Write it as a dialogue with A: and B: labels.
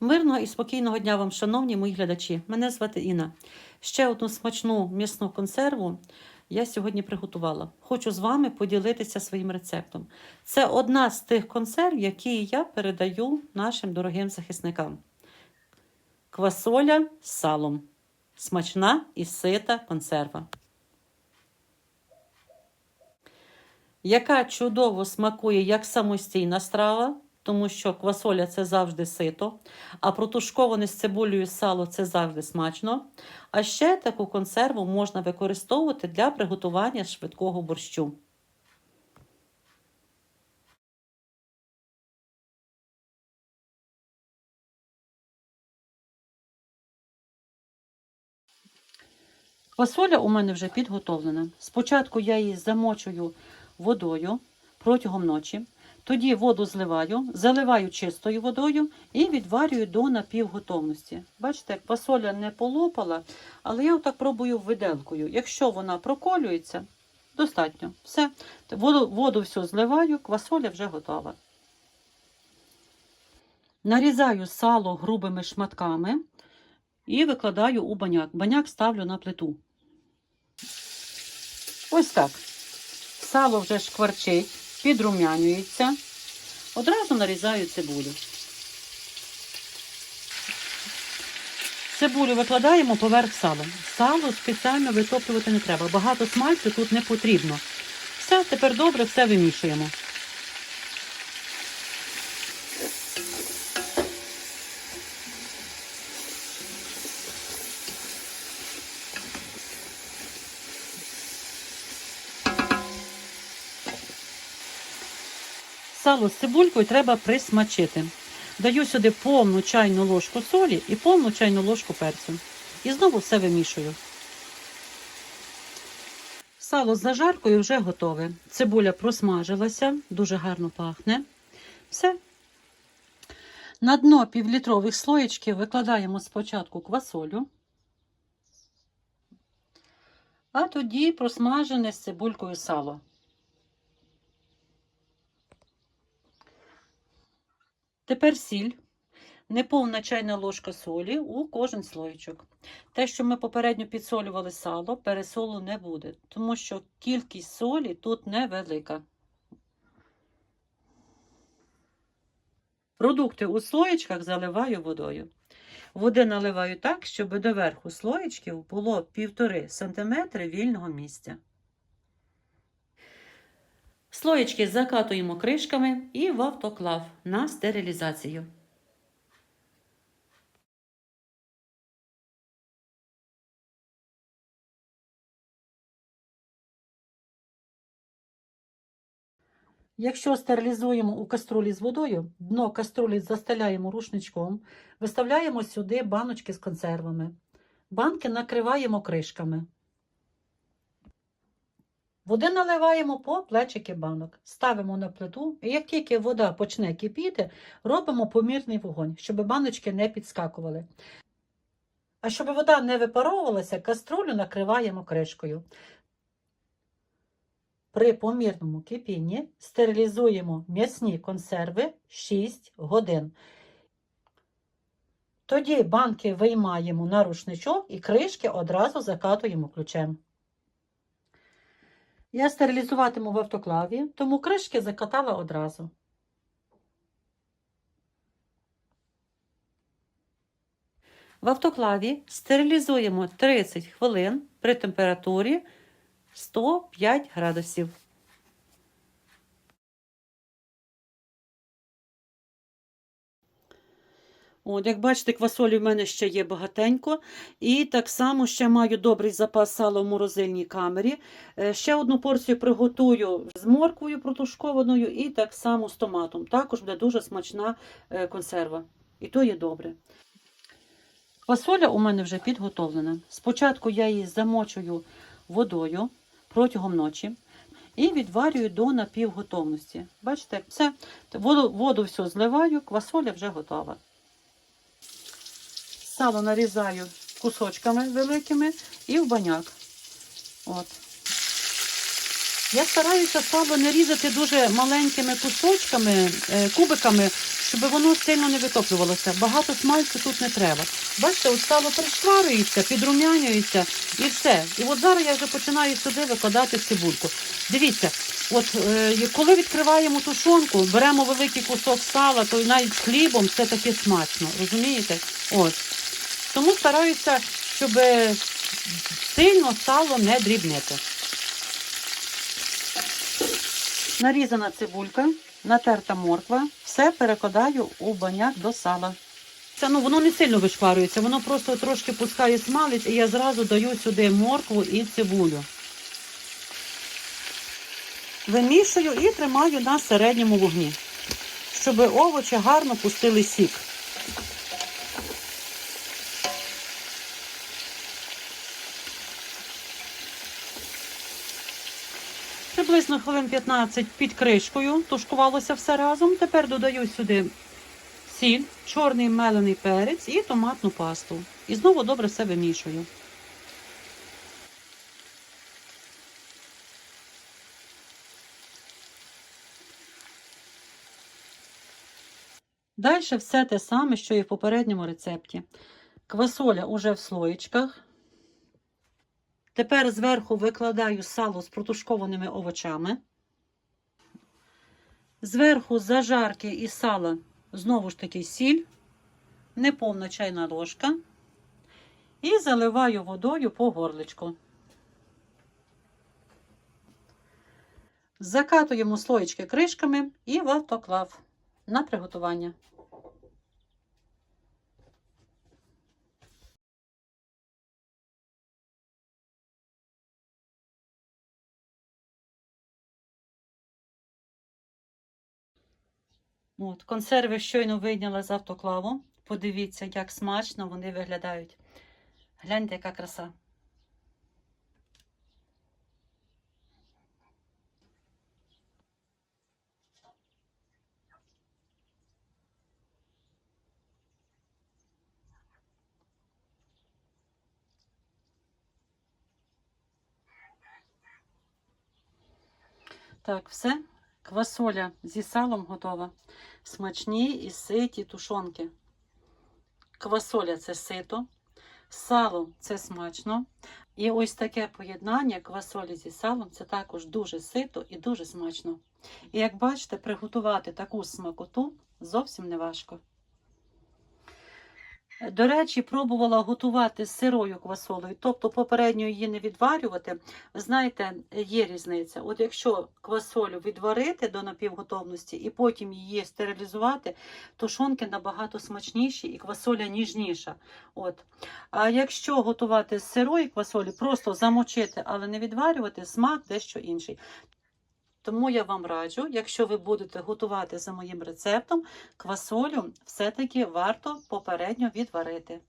A: Мирного і спокійного дня вам, шановні мої глядачі. Мене звати Інна. Ще одну смачну м'ясну консерву я сьогодні приготувала. Хочу з вами поділитися своїм рецептом. Це одна з тих консерв, які я передаю нашим дорогим захисникам. Квасоля з салом. Смачна і сита консерва. Яка чудово смакує як самостійна страва, тому що квасоля це завжди сито, а протушковане з цибулею сало це завжди смачно. А ще таку консерву можна використовувати для приготування швидкого борщу. Квасоля у мене вже підготовлена. Спочатку я її замочую водою протягом ночі. Тоді воду зливаю, заливаю чистою водою і відварюю до напівготовності. Бачите, квасоля не полопала, але я отак пробую виделкою. Якщо вона проколюється, достатньо. Все. Воду, воду всю зливаю, квасоля вже готова. Нарізаю сало грубими шматками і викладаю у баняк. Баняк ставлю на плиту. Ось так. Сало вже шкварчить, підрумянюється. Одразу нарізаю цибулю. Цибулю викладаємо поверх сала. Сало спеціально витоплювати не треба. Багато смальцю тут не потрібно. Все, тепер добре, все вимішуємо. Сало з цибулькою треба присмачити. Даю сюди повну чайну ложку солі і повну чайну ложку перцю. І знову все вимішую. Сало з зажаркою вже готове. Цибуля просмажилася, дуже гарно пахне. Все. На дно півлітрових слоєчків викладаємо спочатку квасолю, а тоді просмажене з цибулькою сало. Тепер сіль, неповна чайна ложка солі у кожен слоєчок. Те, що ми попередньо підсолювали сало, пересолу не буде, тому що кількість солі тут невелика. Продукти у слоєчках заливаю водою. Води наливаю так, щоб доверху слоєчків було 1,5 см вільного місця. Слоєчки закатуємо кришками і в автоклав на стерилізацію. Якщо стерилізуємо у каструлі з водою, дно каструлі застеляємо рушничком, виставляємо сюди баночки з консервами. Банки накриваємо кришками. Води наливаємо по плечики банок, ставимо на плиту, і як тільки вода почне кипіти, робимо помірний вогонь, щоб баночки не підскакували. А щоб вода не випаровувалася, каструлю накриваємо кришкою. При помірному кипінні стерилізуємо м'ясні консерви 6 годин. Тоді банки виймаємо на рушничок і кришки одразу закатуємо ключем. Я стерилізуватиму в автоклаві, тому кришки закатала одразу. В автоклаві стерилізуємо 30 хвилин при температурі 105 градусів. От, як бачите, квасолі в мене ще є багатенько. І так само ще маю добрий запас сала в морозильній камері. Е, Ще одну порцію приготую з морквою протушкованою і так само з томатом. Також буде дуже смачна е, консерва. І то є добре. Квасоля у мене вже підготовлена. Спочатку я її замочую водою протягом ночі і відварюю до напівготовності. Бачите, все, воду, воду всю зливаю, квасоля вже готова. Сало нарізаю кусочками великими і в баняк. От. Я стараюся сало не різати дуже маленькими кусочками, е, кубиками, щоб воно сильно не витоплювалося. Багато смальцю тут не треба. Бачите, от сало пришварюється, підрумянюється і все. І от зараз я вже починаю сюди викладати цибульку. Дивіться, от е, коли відкриваємо тушонку, беремо великий кусок сала, то навіть хлібом це таке смачно. Розумієте? От. Тому стараюся, щоб сильно сало не дрібнити. Нарізана цибулька, натерта морква, все перекладаю у баняк до сала. Це ну воно не сильно вишпарюється, воно просто трошки пускає смалець, і я зразу даю сюди моркву і цибулю. Вимішую і тримаю на середньому вогні, щоб овочі гарно пустили сік. Приблизно хвилин 15 під кришкою тушкувалося все разом. Тепер додаю сюди сіль, чорний мелений перець і томатну пасту. І знову добре все вимішую. Далі все те саме, що і в попередньому рецепті. Квасоля уже в слоєчках. Тепер зверху викладаю сало з протушкованими овочами. Зверху зажарки і сала знову ж таки сіль, неповна чайна ложка. І заливаю водою по горличку. Закатуємо слоєчки кришками і в автоклав на приготування. От, консерви щойно вийняла з автоклаву. Подивіться, як смачно вони виглядають. Гляньте, яка краса. Так, все. Квасоля зі салом готова. Смачні і ситі тушонки. Квасоля це сито, сало це смачно. І ось таке поєднання квасолі зі салом це також дуже сито і дуже смачно. І як бачите, приготувати таку смакоту зовсім не важко. До речі, пробувала готувати з сирою квасолею, тобто попередньо її не відварювати. Знаєте, є різниця. От якщо квасолю відварити до напівготовності і потім її стерилізувати, тушонки набагато смачніші і квасоля ніжніша. От. А якщо готувати з сирої квасолі, просто замочити, але не відварювати, смак дещо інший. Тому я вам раджу, якщо ви будете готувати за моїм рецептом, квасолю все-таки варто попередньо відварити.